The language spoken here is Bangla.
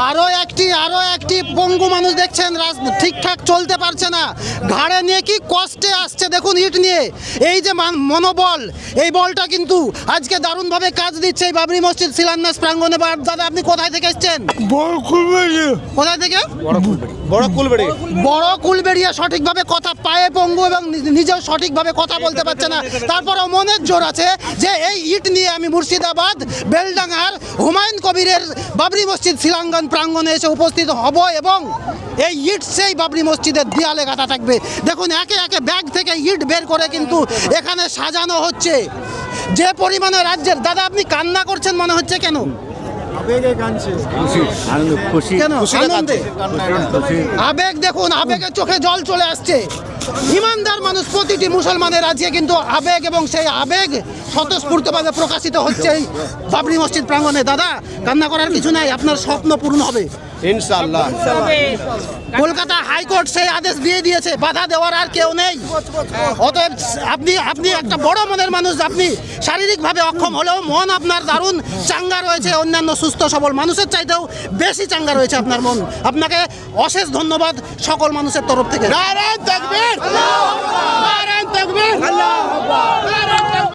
আরও একটি আরও একটি পঙ্গু মানুষ দেখছেন ঠিকঠাক চলতে পারছে না। ঘাড়ে নিয়ে কি কষ্টে আসছে দেখুন ইট নিয়ে। এই যে মনোবল এই বলটা কিন্তু আজকে দারুণভাবে কাজ দিচ্ছে এই বাবরি মসজিদ শিলান্যাস প্রাঙ্গনে বা দাদা আপনি কোথায় থেকে এসছেন? বড় কোথায় থেকে? বড় কুলবেড়ি। বড় কুলবেড়িয়া সঠিকভাবে কথা পায়ে পঙ্গু এবং নিজেও সঠিকভাবে কথা বলতে পারছে না। তারপরেও মনের জোর আছে যে এই ইট নিয়ে আমি মুর্শিদাবাদ বেলডাঙ্গার হুমায়ুন কবিরের বাবরি মসজিদ শিলাঙ্গন প্রাঙ্গনে এসে উপস্থিত হব এবং এই ইট সেই বাবরি মসজিদের দেয়ালে গাঁথা থাকবে। দেখুন একে একে ব্যাগ থেকে ইট বের করে কিন্তু এখানে সাজানো হচ্ছে। যে পরিমাণে রাজ্যের দাদা আপনি কান্না করছেন মনে হচ্ছে কেন? আনন্দ খুশি। কেন? খুশি আনন্দে? খুশি। আবেগ দেখুন আবেগে চোখে জল চলে আসছে। ইমানদার মানুষ প্রতিটি মুসলমানের আজকে কিন্তু আবেগ এবং সেই আবেগ স্বতঃস্ফূর্তভাবে প্রকাশিত হচ্ছে এই বাবরি মসজিদ প্রাঙ্গণে। দাদা কান্না করার কিছু নাই আপনার স্বপ্ন পূরণ হবে। ইনশাআল্লাহ। কলকাতা হাইকোর্ট সেই আদেশ দিয়ে দিয়েছে বাধা দেওয়ার আর কেউ নেই। অতএব আপনি আপনি একটা বড় মনের মানুষ আপনি শারীরিকভাবে অক্ষম হলেও মন আপনার দারুণ চাঙ্গা রয়েছে অন্যান্য সুস্থ সবল মানুষের চাইতেও বেশি চাঙ্গা রয়েছে আপনার মন। আপনাকে অশেষ ধন্যবাদ সকল মানুষের তরফ থেকে।